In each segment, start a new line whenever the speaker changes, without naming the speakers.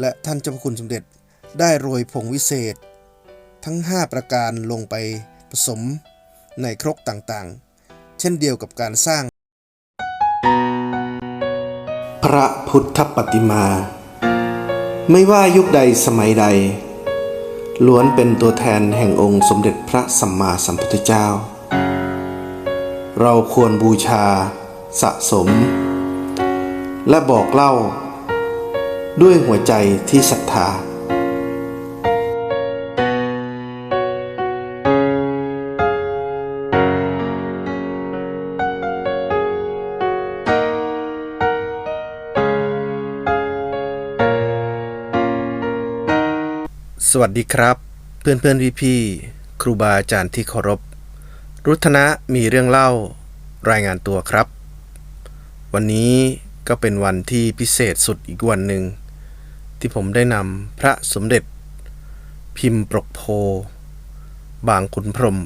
และท่านเจ้าพระคุณสมเด็จได้โรยผงวิเศษ ทั้ง 5 ประการลงไปผสมในครกต่างๆ เช่นเดียวกับการสร้าง พระพุทธปฏิมา ไม่ว่ายุคใดสมัยใด ล้วนเป็นตัวแทนแห่งองค์สมเด็จพระสัมมาสัมพุทธเจ้า เราควรบูชาสะสม และบอกเล่า ด้วยหัวใจที่ศรัทธาสวัสดีครับ เพื่อนเพื่อนพี่พี่ๆครูบาอาจารย์ที่เคารพ รุทนะมีเรื่องเล่ารายงานตัวครับ วันนี้ ก็เป็นวันที่พิเศษสุดอีกวันหนึ่ง ที่ผมได้นำพระสมเด็จ พิมพ์ปรกโพ บางขุนพรม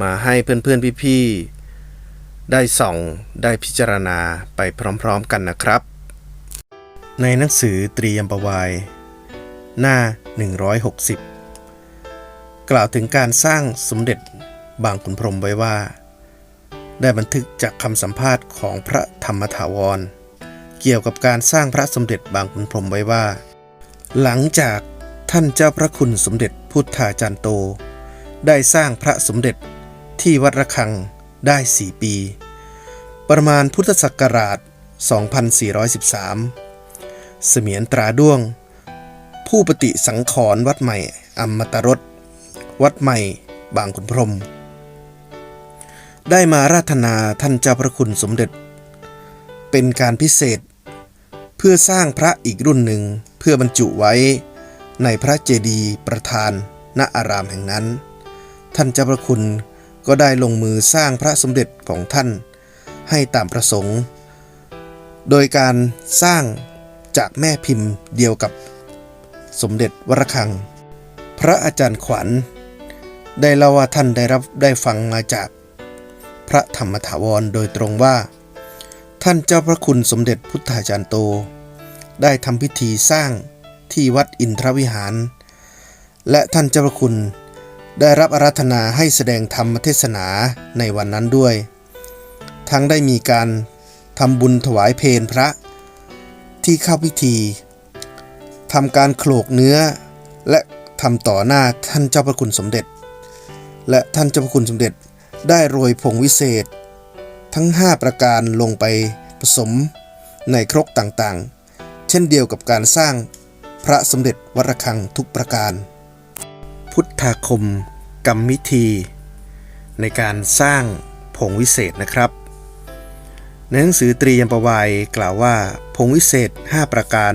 มาให้เพื่อนเพื่อนพี่ๆ ได้ส่องได้พิจารณาไปพร้อมๆกันนะครับ ในหนังสือตรียมประวาย หน้า 160 กล่าวถึงการสร้างสมเด็จบางขุนพรมไว้ว่า ได้บันทึกจากคำสัมภาษณ์ของพระธรรมถาวร เกี่ยวกับการสร้างพระสมเด็จบางขุนพรหมไว้ว่า หลังจากท่านเจ้าพระคุณสมเด็จพุทธาจารย์โต ได้สร้างพระสมเด็จที่วัดระฆังได้ 4 ปี ประมาณพุทธศักราช 2413 เสมียนตราด้วง ผู้ปฏิสังขรณ์วัดใหม่อมตรสวัดใหม่บางขุนพรหม ได้มาราธนาท่านเจ้าพระคุณสมเด็จ เป็นการพิเศษ เพื่อสร้างพระอีกรุ่นหนึ่งเพื่อบรรจุไว้ในพระเจดีย์ประธานณอารามแห่งนั้น ท่านเจ้าพระคุณก็ได้ลงมือสร้างพระสมเด็จของท่านให้ตามประสงค์ โดยการสร้างจากแม่พิมพ์เดียวกับสมเด็จวรคัง พระอาจารย์ขวัญ ได้เล่าว่าท่านได้รับได้ฟังมาจาก พระธรรมถาวรโดยตรงว่า ท่านเจ้าพระคุณสมเด็จพุทธาจารย์โต ได้ทำพิธีสร้างที่วัดอินทรวิหาร และท่านเจ้าพระคุณได้รับอาราธนาให้แสดงธรรมเทศนาในวันนั้นด้วย ทั้งได้มีการทำบุญถวายเพลพระที่เข้าพิธีทำการโขลกเนื้อ และทำต่อหน้าท่านเจ้าพระคุณสมเด็จ และท่านเจ้าพระคุณสมเด็จ ได้โรยผงวิเศษ ทั้ง 5 ประการลงไปผสมในครกต่างๆ เช่นเดียวกับการสร้างพระสมเด็จวรคังทุกประการ พุทธาคมกรรมวิธี ในการสร้างผงวิเศษนะครับในหนังสือตรียมประวายกล่าวว่า ผงวิเศษ 5 ประการ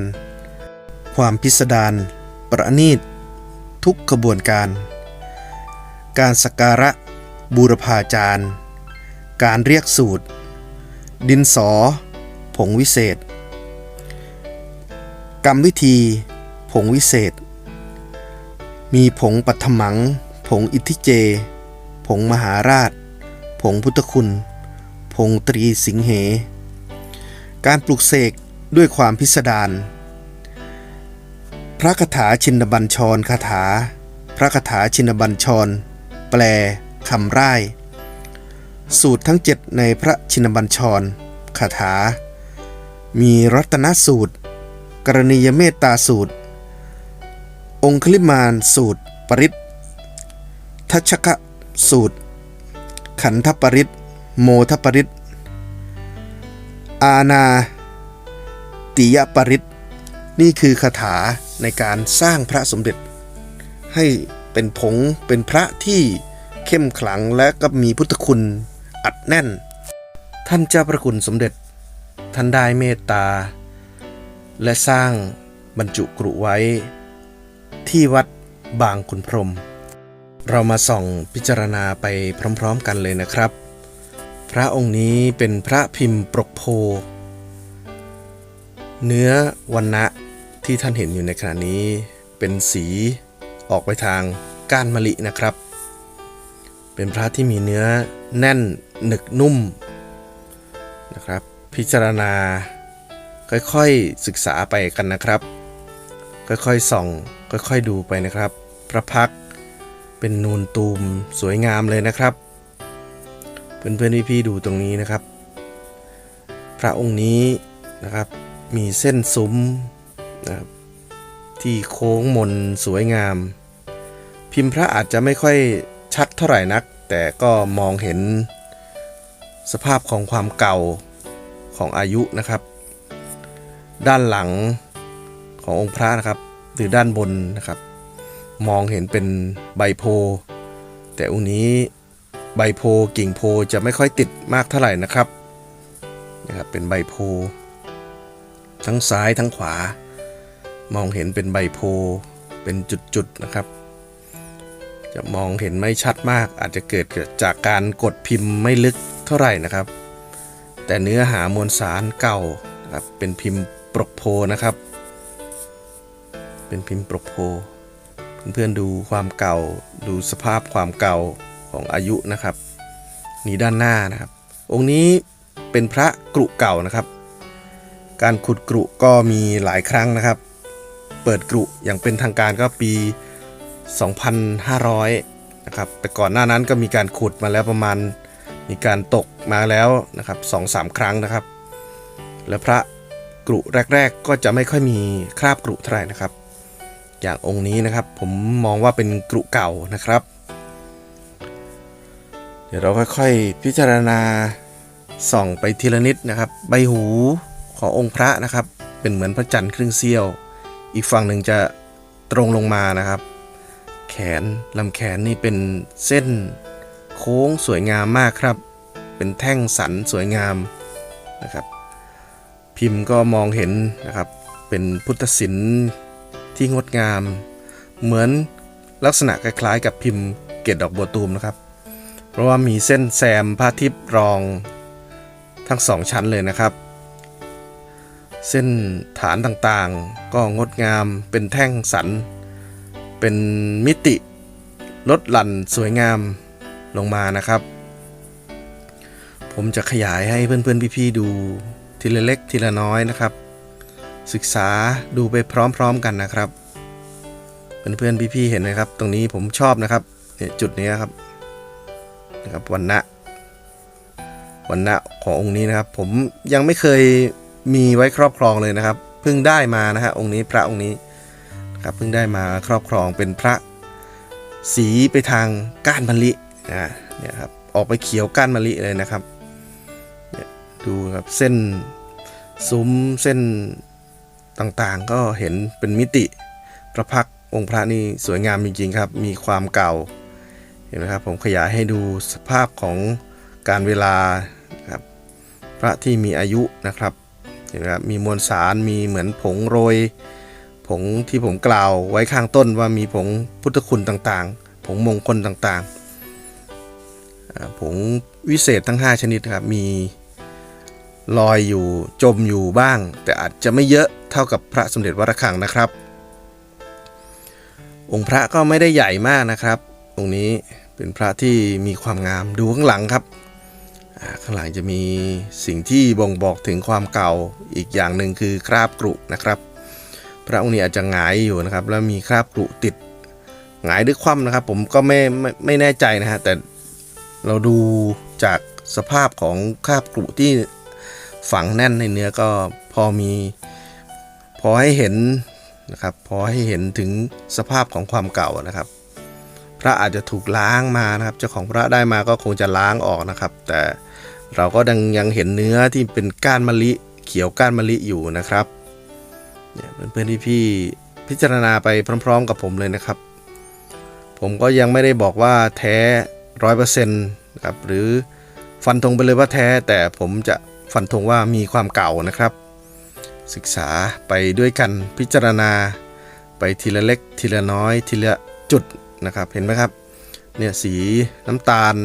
ความพิสดารประณีต ทุกขบวนการ การสักการะ บูรพาจารย์ การเรียกสูตร ดินสอ ผงวิเศษ กรรมวิธี ผงวิเศษ มีผงปัทมัง ผงอิทธิเจ ผงมหาราช ผงพุทธคุณ ผงตรีสิงเห การปลุกเสกด้วยความพิสดารพระคาถาชินบัญชรคาถา พระคาถาชินบัญชร แปล คำไร่สูตรทั้งเจ็ดในพระชินบัญชรคาถา มีรัตนสูตร กรณียเมตตาสูตร องคลิมานสูตร ปริตทัชกะสูตร ขันธปริตโมทปริตอาณาติยปริตนี่คือคาถาในการสร้างพระสมเด็จ ให้เป็นผงเป็นพระที่ เข้มขลังและก็มีพุทธคุณอัดแน่น ท่านเจ้าพระคุณสมเด็จ ท่านได้เมตตา และสร้างบรรจุกรุไว้ ที่วัดบางขุนพรม เรามาส่องพิจารณาไปพร้อมๆกันเลยนะครับ พระองค์นี้เป็นพระพิมพ์ปรกโพ เนื้อวันนะที่ท่านเห็นอยู่ในขณะนี้ เป็นสีออกไปทางก้านมะลินะครับ เป็นพระที่มีเนื้อแน่นหนึกนุ่มนะครับ พิจารณา ค่อยๆศึกษาไปกันนะครับ ค่อยๆส่อง ค่อยๆดูไปนะครับ พระพักเป็นนูนตูมสวยงามเลยนะครับ เพื่อนๆพี่ๆดูตรงนี้นะครับ พระองค์นี้นะครับมีเส้นซุ้มนะครับที่โค้งมนสวยงาม พิมพ์พระอาจจะไม่ค่อย ชัดเท่าไหร่นัก แต่ก็มองเห็นสภาพของความเก่าของอายุนะครับ ด้านหลังขององค์พระนะครับหรือด้านบนนะครับ มองเห็นเป็นใบโพ แต่องค์นี้ใบโพกิ่งโพจะไม่ค่อยติดมากเท่าไหร่นะครับนะครับเป็นใบโพ ทั้งซ้ายทั้งขวา มองเห็นเป็นใบโพเป็นจุดๆนะครับ จะมองเห็นไม่ชัดมาก อาจจะเกิดจากการกดพิมพ์ไม่ลึกเท่าไหร่นะครับ แต่เนื้อหามวลสารเก่านะครับเป็นพิมพ์ปรกโพนะครับ เป็นพิมพ์ปรกโพเพื่อนๆดูความเก่าดูสภาพความเก่าของอายุนะครับ นี่ด้านหน้านะครับ องค์นี้เป็นพระกรุเก่านะครับ การขุดกรุก็มีหลายครั้งนะครับ เปิดกรุอย่างเป็นทางการก็ปี 2,500นะครับแต่ก่อนหน้านั้นก็มีการขุดมาแล้วประมาณมีการตกมาแล้วนะครับสองสามครั้งนะครับ และพระกรุแรก ๆ ก็จะไม่ค่อยมีคราบกรุเท่าไหร่นะครับ อย่างองค์นี้นะครับผมมองว่าเป็นกรุเก่านะครับ เดี๋ยวเราค่อยๆพิจารณาส่องไปทีละนิดนะครับ ใบหูขององค์พระนะครับ เป็นเหมือนพระจันทร์ครึ่งเสี้ยว อีกฝั่งหนึ่งจะตรงลงมานะครับ แขนลำแขนนี่เป็นเส้นโค้งสวยงามมากครับ เป็นแท่งสันสวยงามนะครับ พิมพ์ก็มองเห็นนะครับ เป็นพุทธศิลป์ที่งดงาม เหมือนลักษณะคล้ายๆ กับพิมพ์เกตดอกบัวตูมนะครับ เพราะว่ามีเส้นแซมผ้าทิพย์รองทั้งสองชั้นเลยนะครับ เส้นฐานต่างๆ ก็งดงามเป็นแท่งสัน เป็นมิติลดหลั่นสวยงามลงมานะครับ ผมจะขยายให้เพื่อนๆ พี่ๆ ดูทีละเล็กทีละน้อยนะครับ ศึกษาดูไปพร้อมๆกันนะครับ เพื่อนๆ พี่ๆ เห็นไหมครับ ตรงนี้ผมชอบนะครับเนี่ยจุดนี้ครับนะครับวันณะวันณะขององค์นี้นะครับ ผมยังไม่เคยมีไว้ครอบครองเลยนะครับ เพิ่งได้มานะฮะองค์นี้พระองค์นี้ นะครับเพิ่งได้มาครอบครองเป็นพระสีไปทางก้านมะลินะเนี่ยครับออกไปเขียวก้านมะลิเลยนะครับเนี่ยดูครับเส้นซุ้มเส้นต่างๆ ก็เห็นเป็นมิติพระพักองค์พระนี่สวยงามจริงๆครับ มีความเก่าเห็นไหมครับผมขยายให้ดูสภาพของการเวลาครับพระที่มีอายุนะครับเห็นไหมครับมีมวลสารมีเหมือนผงโรย ผงที่ผมกล่าวไว้ข้างต้นว่ามีผงพุทธคุณต่างๆ ผงมงคลต่างๆ ผงวิเศษทั้ง 5 ชนิดครับ มีลอยอยู่จมอยู่บ้าง แต่อาจจะไม่เยอะเท่ากับพระสมเด็จวัดระฆังนะครับ องค์พระก็ไม่ได้ใหญ่มากนะครับตรงนี้เป็นพระที่มีความงามดูข้างหลังครับข้างหลังจะมีสิ่งที่บ่งบอกถึงความเก่าอีกอย่างหนึ่งคือคราบกรุนะครับ พระองค์นี้อาจจะหงายอยู่นะครับ แล้วมีคราบกรุติดหงายด้วยคว่ำนะครับ ผมก็ไม่ไม่ไม่แน่ใจนะฮะแต่เราดูจากสภาพของคราบกรุที่ฝังแน่นในเนื้อก็พอมี พอให้เห็นนะครับ พอให้เห็นถึงสภาพของความเก่านะครับ พระอาจจะถูกล้างมานะครับ เจ้าของพระได้มาก็คงจะล้างออกนะครับ แต่เราก็ยังยังเห็นเนื้อที่เป็นก้านมะลิเขียวก้านมะลิอยู่นะครับ เนี่ยเพื่อนๆพี่ๆพิจารณาไปพร้อม ๆ กับผมเลยนะครับ ผมก็ยังไม่ได้บอกว่าแท้ร้อยเปอร์เซ็นต์นะครับหรือฟันธงไปเลยว่าแท้ แต่ผมจะฟันธงว่ามีความเก่านะครับ ศึกษาไปด้วยกันพิจารณา ไปทีละเล็กทีละน้อยทีละจุดนะครับเห็นไหมครับเนี่ยสีน้ำตาล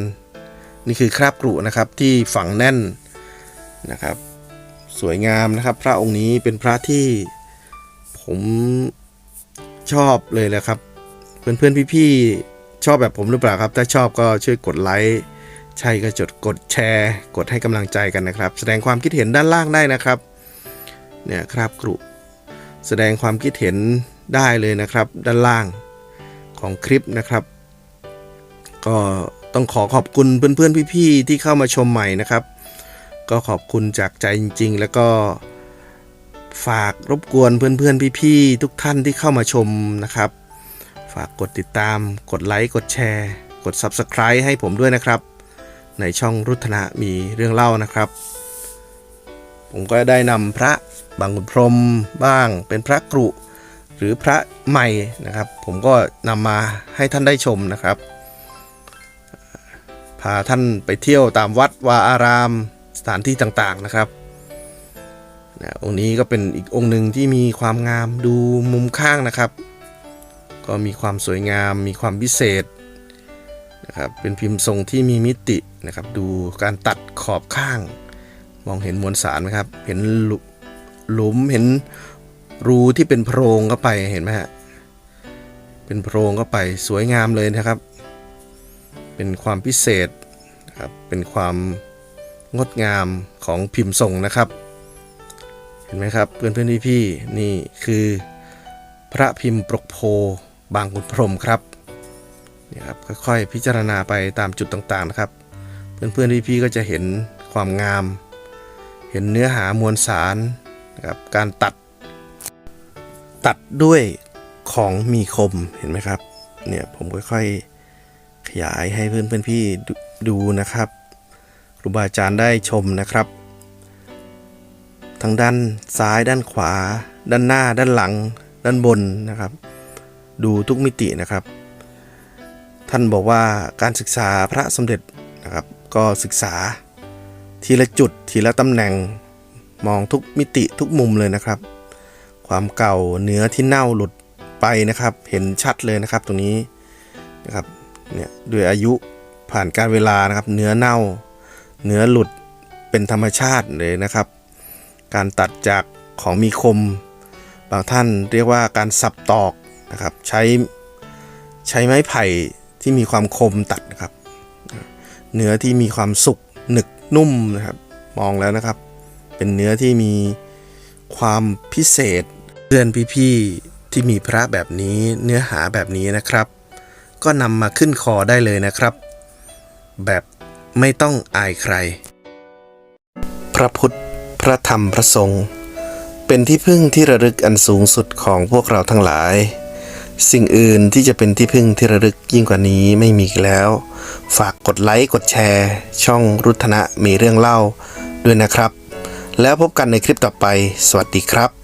นี่คือคราบกรุนะครับที่ฝังแน่นนะครับ สวยงามนะครับ พระองค์นี้เป็นพระที่ ผมชอบเลยแหละครับ เพื่อนๆพี่ๆชอบแบบผมหรือเปล่าครับ ถ้าชอบก็ช่วยกดไลค์ใช่ก็จดกดแชร์ กดให้กำลังใจกันนะครับ แสดงความคิดเห็นด้านล่างได้นะครับเนี่ยคราบกรุแสดงความคิดเห็นได้เลยนะครับ ด้านล่างของคลิปนะครับ ก็ต้องขอขอบคุณเพื่อนๆพี่ๆที่เข้ามาชมใหม่นะครับ ก็ขอบคุณจากใจจริง ๆ แล้วก็ ฝากรบกวนเพื่อนๆ พี่ๆ ทุกท่านที่เข้ามาชมนะครับ ฝากกดติดตาม กดไลค์ กดแชร์ กด Subscribe ให้ผมด้วยนะครับ ในช่องรุทนะมีเรื่องเล่านะครับ ผมก็ได้นำพระบางขุนพรมบ้างเป็นพระกรุหรือพระใหม่นะครับ ผมก็นำมาให้ท่านได้ชมนะครับ พาท่านไปเที่ยวตามวัดวาอารามสถานที่ต่างๆนะครับ นะองค์นี้ก็เป็นอีกองค์หนึ่งที่มีความงามดูมุมข้างนะครับ ก็มีความสวยงาม มีความพิเศษนะครับเป็นพิมพ์ทรงที่มีมิตินะครับ ดูการตัดขอบข้าง มองเห็นมวลสารไหมครับ เห็นหลุมเห็นรูที่เป็นโพรงเข้าไปเห็นไหมฮะเป็นโพรงเข้าไปสวยงามเลยนะครับ เป็นความพิเศษนะครับเป็นความงดงามของพิมพ์ทรงนะครับ ห็นไหมครับ เพื่อนเพื่อนพี่พี่นี่คือพระพิมพ์ปรกโพบางขุนพรมครับนี่ครับค่อยๆพิจารณาไปตามจุดต่างๆนะครับ เพื่อนเพื่อนพี่พี่ก็จะเห็นความงาม เห็นเนื้อหามวลสารนะครับการตัด ตัดด้วยของมีคมเห็นไหมครับเนี่ยผมค่อยๆขยายให้เพื่อนเพื่อนพี่ดูนะครับครูบาอาจารย์ได้ชมนะครับ ทั้งด้านซ้ายด้านขวา ด้านหน้า ด้านหลัง ด้านบนนะครับ ดูทุกมิตินะครับ ท่านบอกว่าการศึกษาพระสมเด็จนะครับ ก็ศึกษาทีละจุดทีละตำแหน่งมองทุกมิติทุกมุมเลยนะครับ ความเก่าเนื้อที่เน่าหลุดไปนะครับ เห็นชัดเลยนะครับตรงนี้นะครับเนี่ยด้วยอายุผ่านการเวลานะครับ เนื้อเน่า เนื้อหลุดเป็นธรรมชาติเลยนะครับ การตัดจากของมีคม บางท่านเรียกว่าการสับตอกนะครับใช้ใช้ไม้ไผ่ที่มีความคมตัดนะครับ เนื้อที่มีความสุกหนึกนุ่มนะครับ มองแล้วนะครับ เป็นเนื้อที่มีความพิเศษเพื่อนพี่ๆที่มีพระแบบนี้เนื้อหาแบบนี้นะครับ ก็นำมาขึ้นคอได้เลยนะครับ แบบไม่ต้องอายใคร พระพุทธ พระธรรมพระสงฆ์เป็นที่พึ่งที่ระลึกอันสูงสุดของพวกเราทั้งหลาย สิ่งอื่นที่จะเป็นที่พึ่งที่ระลึกยิ่งกว่านี้ไม่มีแล้ว ฝากกดไลค์กดแชร์ ช่องรุทนะมีเรื่องเล่าด้วยนะครับ แล้วพบกันในคลิปต่อไป สวัสดีครับ